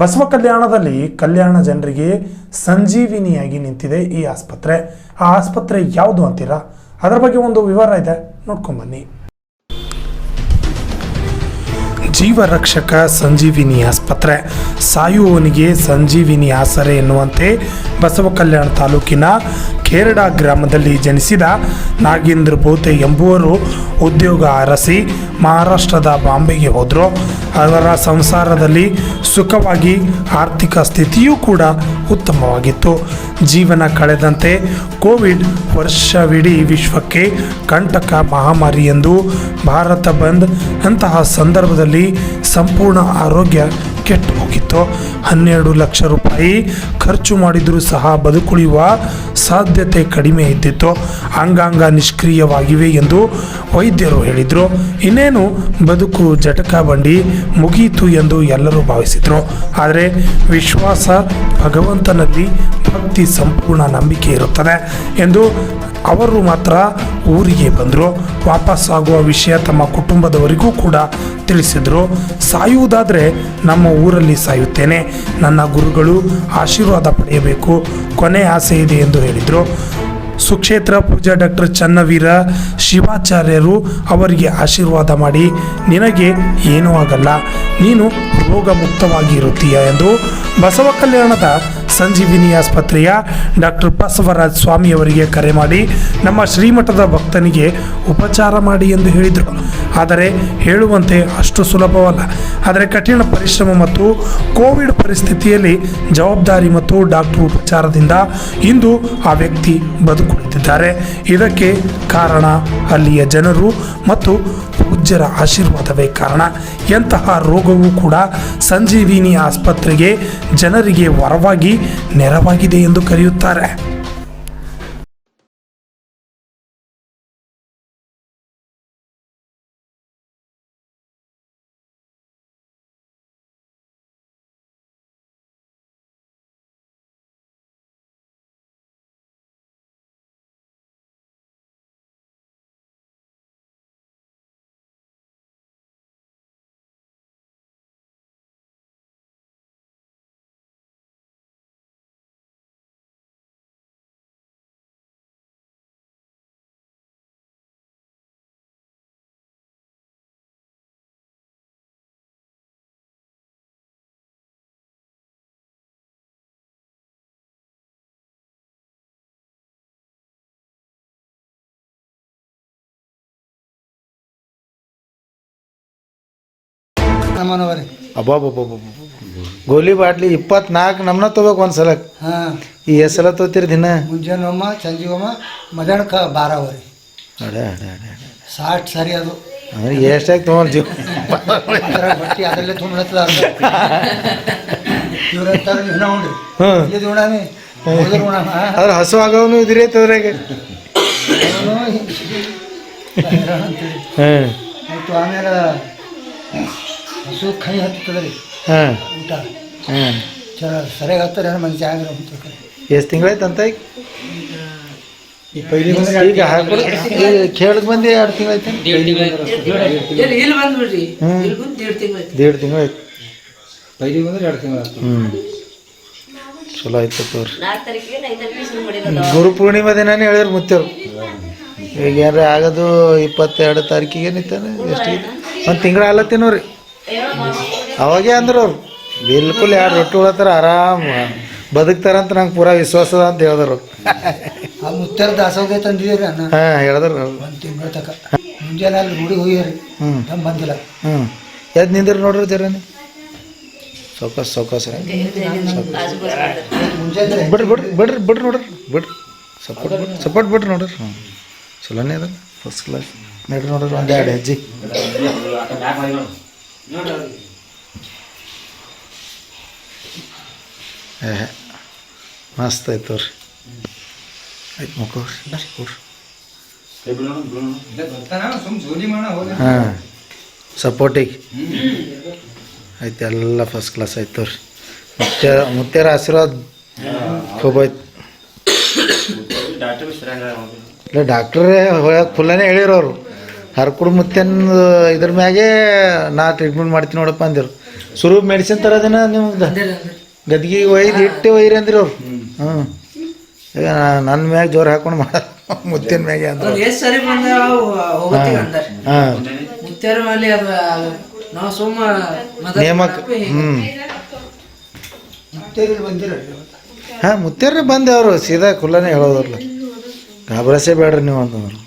ಬಸವ ಕಲ್ಯಾಣದಲ್ಲಿ ಕಲ್ಯಾಣ ಜನರಿಗೆ ಸಂಜೀವಿನಿಯಾಗಿ ನಿಂತಿದೆ ಈ ಆಸ್ಪತ್ರೆ. ಆ ಆಸ್ಪತ್ರೆ ಯಾವುದು ಅಂತೀರಾ? ಅದರ ಬಗ್ಗೆ ಒಂದು ವಿವರ ಇದೆ. ನೋಡ್ಕೊಂಬನ್ನಿ ಜೀವರಕ್ಷಕ ಸಂಜೀವಿನಿ ಆಸ್ಪತ್ರೆ. ಸಾಯುವವನಿಗೆ ಸಂಜೀವಿನಿ ಆಸರೆ ಎನ್ನುವಂತೆ ಬಸವ ಕಲ್ಯಾಣ ತಾಲೂಕಿನ ಖೇರಡ ಗ್ರಾಮದಲ್ಲಿ ಜನಿಸಿದ ನಾಗೇಂದ್ರ ಭೋತೆ ಎಂಬುವರು ಉದ್ಯೋಗ ಅರಸಿ ಮಹಾರಾಷ್ಟ್ರದ ಬಾಂಬೆಗೆ ಹೋದರು. ಅವರ ಸಂಸಾರದಲ್ಲಿ ಸುಖವಾಗಿ ಆರ್ಥಿಕ ಸ್ಥಿತಿಯೂ ಕೂಡ ಉತ್ತಮವಾಗಿತ್ತು. ಜೀವನ ಕಳೆದಂತೆ ಕೋವಿಡ್ ವರ್ಷವಿಡೀ ವಿಶ್ವಕ್ಕೆ ಕಂಟಕ ಮಹಾಮಾರಿ ಎಂದು ಭಾರತ ಬಂದ್ ಅಂತಹ ಸಂದರ್ಭದಲ್ಲಿ ಸಂಪೂರ್ಣ ಆರೋಗ್ಯ ಕೆಟ್ಟು ಹೋಗಿತ್ತು. ಹನ್ನೆರಡು ಲಕ್ಷ ರೂಪಾಯಿ ಖರ್ಚು ಮಾಡಿದರೂ ಸಹ ಬದುಕುಳಿಯುವ ಸಾಧ್ಯತೆ ಕಡಿಮೆ ಇದ್ದಿತ್ತು. ಅಂಗಾಂಗ ನಿಷ್ಕ್ರಿಯವಾಗಿವೆ ಎಂದು ವೈದ್ಯರು ಹೇಳಿದರು. ಇನ್ನೇನು, ಬದುಕು ಜಟಕ ಬಂಡಿ ಮುಗಿಯಿತು ಎಂದು ಎಲ್ಲರೂ ಭಾವಿಸಿದರು. ಆದರೆ ವಿಶ್ವಾಸ ಭಗವಂತನಲ್ಲಿ ಭಕ್ತಿ ಸಂಪೂರ್ಣ ನಂಬಿಕೆ ಇರುತ್ತದೆ ಎಂದು ಅವರು ಮಾತ್ರ ಊರಿಗೆ ಬಂದರು. ವಾಪಸ್ಸಾಗುವ ವಿಷಯ ತಮ್ಮ ಕುಟುಂಬದವರಿಗೂ ಕೂಡ ತಿಳಿಸಿದರು. ಸಾಯುವುದಾದರೆ ನಮ್ಮ ಊರಲ್ಲಿ ಸಾಯುತ್ತೇನೆ. ನನ್ನ ಗುರುಗಳು ಆಶೀರ್ವಾದ ಪಡೆಯಬೇಕು. ಕೊನೆ ಆಸೆ ಇದೆ ಎಂದು ಹೇಳಿದರು. ಸುಕ್ಷೇತ್ರ ಪೂಜಾ ಡಾಕ್ಟರ್ ಚನ್ನವೀರ ಶಿವಾಚಾರ್ಯರು ಅವರಿಗೆ ಆಶೀರ್ವಾದ ಮಾಡಿ, ನಿನಗೆ ಏನೂ ಆಗಲ್ಲ. ನೀನು ರೋಗ ಮುಕ್ತವಾಗಿ ಇರುತ್ತೀಯ ಎಂದು ಬಸವ ಕಲ್ಯಾಣದ ಸಂಜೀವಿನಿ ಆಸ್ಪತ್ರೆಯ ಡಾಕ್ಟರ್ ಬಸವರಾಜ್ ಸ್ವಾಮಿಯವರಿಗೆ ಕರೆ ಮಾಡಿ ನಮ್ಮ ಶ್ರೀಮಠದ ಭಕ್ತನಿಗೆ ಉಪಚಾರ ಮಾಡಿ ಎಂದು ಹೇಳಿದರು. ಆದರೆ ಹೇಳುವಂತೆ ಅಷ್ಟು ಸುಲಭವಲ್ಲ. ಆದರೆ ಕಠಿಣ ಪರಿಶ್ರಮ ಮತ್ತು ಕೋವಿಡ್ ಪರಿಸ್ಥಿತಿಯಲ್ಲಿ ಜವಾಬ್ದಾರಿ ಮತ್ತು ಡಾಕ್ಟರ್ ಉಪಚಾರದಿಂದ ಇಂದು ಆ ವ್ಯಕ್ತಿ ಬದುಕುಳಿದಿದ್ದಾರೆ. ಇದಕ್ಕೆ ಕಾರಣ ಅಲ್ಲಿಯ ಜನರು ಮತ್ತು ಪೂಜ್ಯರ ಆಶೀರ್ವಾದವೇ ಕಾರಣ. ಎಂತಹ ರೋಗವೂ ಕೂಡ ಸಂಜೀವಿನಿ ಆಸ್ಪತ್ರೆಗೆ ಜನರಿಗೆ ವರವಾಗಿ ನೆರವಾಗಿದೆ ಎಂದು ಕರೆಯುತ್ತಾರೆ. ನಮ್ಮನವರಿ. ಗೋಲಿ ಬಾಟ್ಲಿ ಇಪ್ಪತ್ನಾಲ್ಕು ನಮ್ನ ತೊಗೋಬೇಕು ಒಂದು ಸಲ ಹಾಂ. ಈ ಎಷ್ಟು ಸಲ ತೊಗೋತೀರಿ ದಿನ? ಮುಂಜಾನೆ ಒಮ್ಮ ಸಂಜೆ ಒಮ್ಮ ಮಧ್ಯಾಹ್ನಕ್ಕೆ ಬಾರವರಿ. ಅಡೆ ಅಡೆ ಅಡೆ ಅಡೆ. ಸಾಟ್ ಸರಿ ಅದು. ಅಂದ್ರೆ ಎಷ್ಟಾಗಿ ತೊಗೊಂಡು ಜೀವ ಅದರ ಬಟ್ಟಿ ಅದರಲ್ಲೇ ನೀವು ನೋಡ್ರಿ ಹ್ಞೂ ಇದು ಉಣಾಮಿ ಮೊದಲು ಉಣಾಮ ಅದ್ರ ಹಸು ಆಗವನು ಇದ್ರಿ ಅವನು ಅಂತೇಳಿ ಮತ್ತು ಆಮೇಲೆ ಹಸು ಕೈ ಹತ್ತದರಿ ಹಾಂ. ಊಟ. ಹಾಂ. ಚ ಸರಿಯಾಗಿ ಹತ್ತಾರೆ ಮನುಷ್ಯ ಆಗಿರೋ ಅಂತ ಎಷ್ಟು ತಿಂಗಳಾಯ್ತಂತ ಅಂತ? ಈಗ ಈ ಪೈಲಿ ಈಗ ಕೇಳಿದ ಮಂದಿ ಎರಡು ತಿಂಗಳಾಯ್ತು? ಇಲ್ಲಿ ಇಲ್ಲಿ ಬಂದ್ಬಿಡ್ರಿ ಹ್ಮ್. ಇಲ್ಲಿ ಬಂದು ದೇಡ್ ತಿಂಗಳು ದೇಡ್ ತಿಂಗಳಾಯ್ತು. ಪೈಲಿ ಬಂದ್ರೆ ಎರಡು ತಿಂಗಳು ಹ್ಞೂ ಚಲೋ ಆಯ್ತು ತೋರಿ ಗುರು ಪೂರ್ಣಿಮಾ ದಿನಾನೇ ಹೇಳ್ಯಾರ ಮುತ್ತೇರು ಈಗ ಏನಾರ ಆಗೋದು ಇಪ್ಪತ್ತೆರಡು ತಾರೀಕಿಗೆ ಏನಿತ್ತಾನೆ ಎಷ್ಟು ಒಂದು ತಿಂಗಳ ಅಲ್ಲ ರೀ ಅವಾಗೇ ಅಂದ್ರು ಅವ್ರು ಬಿಲ್ಕುಲ್ ಯಾರು ರೊಟ್ಟಿ ಉಳತ್ತಾರ ಆರಾಮ್ ಬದುಕ್ತಾರಂತ ನಂಗೆ ಪೂರಾ ವಿಶ್ವಾಸ ಅದ ಅಂತ ಹೇಳಿದ್ರು. ಆ ಮುತ್ತರ ದಾಸೋಗೆ ತಂದಿದ್ದೀರಿ ಅಣ್ಣ. ಹಾಂ ಹೇಳಿದ್ರು. ಒಂದು ತಿಂಗಳ ತಕ. ಮುಂಜಾನೆ ಅಲ್ಲಿ ರೂಢಿ ಹೋಗ್ಯಾರಿ. ಹ್ಞೂ ನಮ್ ಬಂದಿಲ್ಲ. ಹ್ಞೂ ಎದ್ದು ನಿಂದ್ರಿ ನೋಡ್ರಿ ಜರನಿ. ಸೌಕಾಸ್ ಸೌಕಾಸ್. ಮುಂಜಾನೆ ಬಿಡ್ರಿ ಬಿಡ್ರಿ ಬಿಡ್ರಿ ಬಿಡ್ರಿ ನೋಡ್ರಿ. ಬಿಡ್ರಿ. ಸಪೋರ್ಟ್ ಬಿಡ್ರಿ. ಸಪೋರ್ಟ್ ಬಿಡ್ರಿ ನೋಡ್ರಿ. ಹ್ಞೂ ಚಲೋನೇ ಅದ. ಫಸ್ಟ್ ಕ್ಲಾಸ್ ನಡ್ರಿ ನೋಡ್ರಿ ಒಂದು ಎರಡು ಹೆಜ್ಜೆ. ಏ ಮಸ್ತ್ ಆಯ್ತು ತೋರಿ. ಆಯ್ತು ಮುಖೋರಿ ಬರ್ರಿ ಕೊಡ್ರಿ ಹಾಂ ಸಪೋರ್ಟಿಗೆ. ಆಯ್ತು ಎಲ್ಲ ಫಸ್ಟ್ ಕ್ಲಾಸ್ ಆಯ್ತು ತೋರಿ. ಮುತ್ಯ ಮುತ್ಯಾರ ಆಶೀರ್ವಾದ ಖೂಬ್ ಆಯ್ತು. ಇಲ್ಲ ಡಾಕ್ಟ್ರೇ ಫುಲ್ಲನೇ ಹೇಳಿರೋರು. ಹರ್ಕುಡ್ ಮುತ್ತೇನ್ ಇದ್ರ ಮ್ಯಾಗೆ ನಾ ಟ್ರೀಟ್ಮೆಂಟ್ ಮಾಡ್ತೀನಿ ನೋಡಪ್ಪ ಅಂದಿರು. ಸುರು ಮೆಡಿಸಿನ್ ತರೋದಿನ ನಿಮ್ದು? ಗದ್ಗಿ ಒಯ್ದು ಇಟ್ಟು ಒಯ್ರಿ ಅಂದ್ರಿ ಅವ್ರು. ಹ್ಞೂ ಈಗ ನನ್ನ ಮ್ಯಾಗ ಜೋರು ಹಾಕೊಂಡು ಮಾಡ ಮುತ್ತಿನ ಮ್ಯಾಗೆ ಮೊದಲು ನೇಮಕ. ಹ್ಞೂ ಹಾಂ ಮುತ್ತೇರ್ರಿ ಬಂದೆ ಅವರು. ಸೀದಾ ಕುಲ್ಲನೇ ಹೇಳೋದ್ರಲ್ಲ ಗಾಬರಸೇ ಬೇಡ್ರಿ ನೀವು ಅಂತಂದ್ರು.